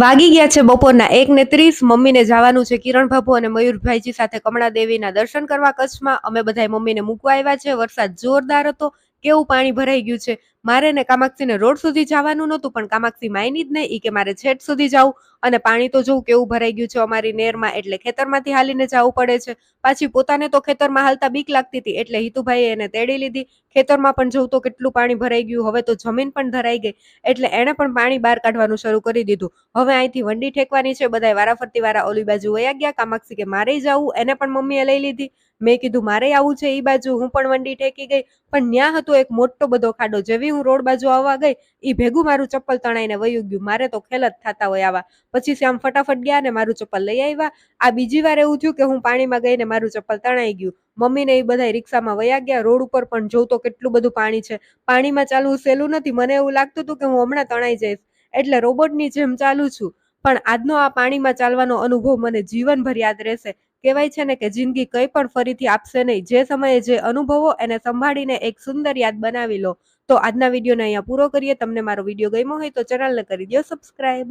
વાગી ગયા છે બપોરના એક ને ત્રીસ. મમ્મીને જવાનું છે કિરણ બાબુ અને મયુરભાઈજી સાથે કમળા દેવીના દર્શન કરવા કચ્છમાં. અમે બધાય મમ્મીને મૂકવા આવ્યા છે. વરસાદ જોરદાર હતો. કેવું પાણી ભરાઈ ગયું છે? મારે ને કામાક્ષીને રોડ સુધી જવાનું નહોતું, પણ કામાક્ષી માયની જ નહીં ઈ કે મારે છેટ સુધી જવું અને પાણી તો જોવું કેવું ભરાઈ ગયું છે અમારી નેરમાં, એટલે ખેતરમાંથી હાલીને જવું પડે છે. પાછી પોતાને તો ખેતરમાં હાલતા બીક લાગતી હતી, એટલે હિતુભાઈએ એને તેડી લીધી. ખેતરમાં પણ જવું તો કેટલું પાણી ભરાઈ ગયું, હવે તો જમીન પણ ધરાઈ ગઈ, એટલે એણે પણ પાણી બહાર કાઢવાનું શરૂ કરી દીધું. હવે અહીંથી વંડી ઠેકવાની છે, બધાય વારાફરતી વાળા ઓલી બાજુ વયા ગયા, કામાક્ષી કે મારે જવું, એને પણ મમ્મીએ લઈ લીધી. મેં કીધું, મારે આવું છે ઈ બાજુ, હું પણ વંડી ઠેકી ગઈ. પણ ન્યા હતો એક મોટો બધો ખાડો, જેવી હું રોડ બાજુ આવવા ગઈ એ ભેગું મારું ચપ્પલ તણાઈને વયું ગયું. મારે તો ખેલ જ થતા હોય આવા. પછી શ્યામ ફટાફટ ગયા ને મારું ચપ્પલ લઈ આવ્યા. આ બીજી વાર એવું થયું કે હું પાણીમાં ગઈને મારું ચપ્પલ તણાઈ ગયું. મમ્મીને એ બધા રિક્ષામાં વયા ગયા. રોડ ઉપર પણ જોઉં તો કેટલું બધું પાણી છે. પાણીમાં ચાલવું સહેલું નથી. મને એવું લાગતું હતું કે હું હમણાં તણાઈ જઈશ. એટલે રોબોટની જેમ ચાલુ છું. પણ આજનો આ પાણીમાં ચાલવાનો અનુભવ મને જીવનભર યાદ રહેશે. કહેવાય છે ને કે જિંદગી કંઈ પણ ફરીથી આપશે નહીં. જે સમયે જે અનુભવો એને સંભાળીને એક સુંદર યાદ બનાવી લો. તો આજના વિડીયોને અહીંયા પૂરો કરીએ. તમને મારો વીડિયો ગમ્યો હોય તો ચેનલને કરી દો સબસ્ક્રાઇબ.